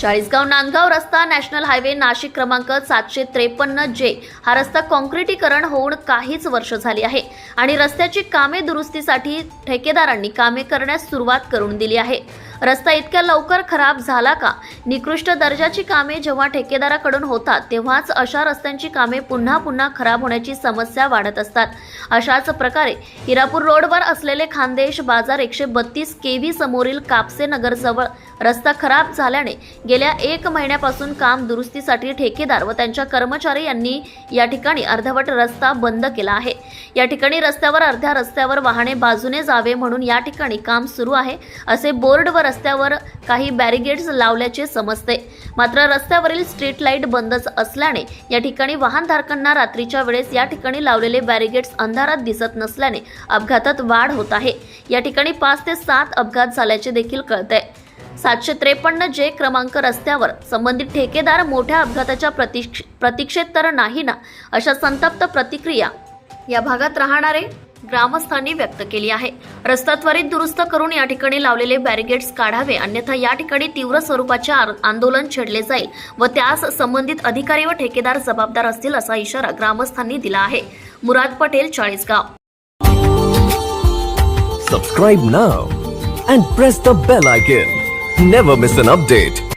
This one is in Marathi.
चाळीसगाव नांदगाव रस्ता नॅशनल हायवे नाशिक क्रमांक सातशे त्रेपन्न जे. हा रस्ता काँक्रिटीकरण होऊन काहीच वर्ष झाली आहे आणि रस्त्याची कामे दुरुस्तीसाठी ठेकेदारांनी कामे करण्यास सुरुवात करून दिली आहे. रस्ता इतक्या लवकर खराब झाला का? निकृष्ट दर्जाची कामे जेव्हा ठेकेदाराकडून होतात तेव्हाच अशा रस्त्यांची कामे पुन्हा पुन्हा खराब होण्याची समस्या वाढत असतात. अशाच प्रकारे हिरापूर रोडवर असलेले खानदेश बाजार एकशे बत्तीस केव्ही समोरील कापसे नगरजवळ रस्ता खराब झाल्याने गेल्या एक महिन्यापासून काम दुरुस्तीसाठी ठेकेदार व त्यांच्या कर्मचारी यांनी या ठिकाणी अर्धवट रस्ता बंद केला आहे. या ठिकाणी रस्त्यावर अर्ध्या रस्त्यावर वाहने बाजूने जावे म्हणून या ठिकाणी काम सुरू आहे असे बोर्डवर रस्त्यावर काही बॅरिगेड्स लावल्याचे समजते. मात्र रस्त्यावरील स्ट्रीट लाइट बंदच असल्याने या ठिकाणी वाहनधारकांना रात्रीच्या वेळेस या ठिकाणी लावलेले बॅरिगेड्स अंधारात दिसत नसल्याने अपघातात वाढ होत आहे. या ठिकाणी पाच ते सात अपघात झाल्याचे देखील कळतंय. सातशे त्रेपन्न जे क्रमांक रस्त्यावर संबंधित ठेकेदार मोठ्या अपघाताच्या प्रतीक्ष प्रतीक्षेत तर नाही ना अशा संतप्त प्रतिक्रिया या भागात राहणारे ग्रामस्थांनी व्यक्त केली आहे. रस्ता त्वरित दुरुस्त करून या ठिकाणी लावलेले बॅरिगेड्स काढावे अन्यथा या ठिकाणी तीव्र स्वरूपाचे आंदोलन छेडले जाईल व त्यास संबंधित अधिकारी व ठेकेदार जबाबदार असतील असा इशारा ग्रामस्थांनी दिला आहे. Murad Patel Chalisgaon. Subscribe now and press the bell icon never miss an update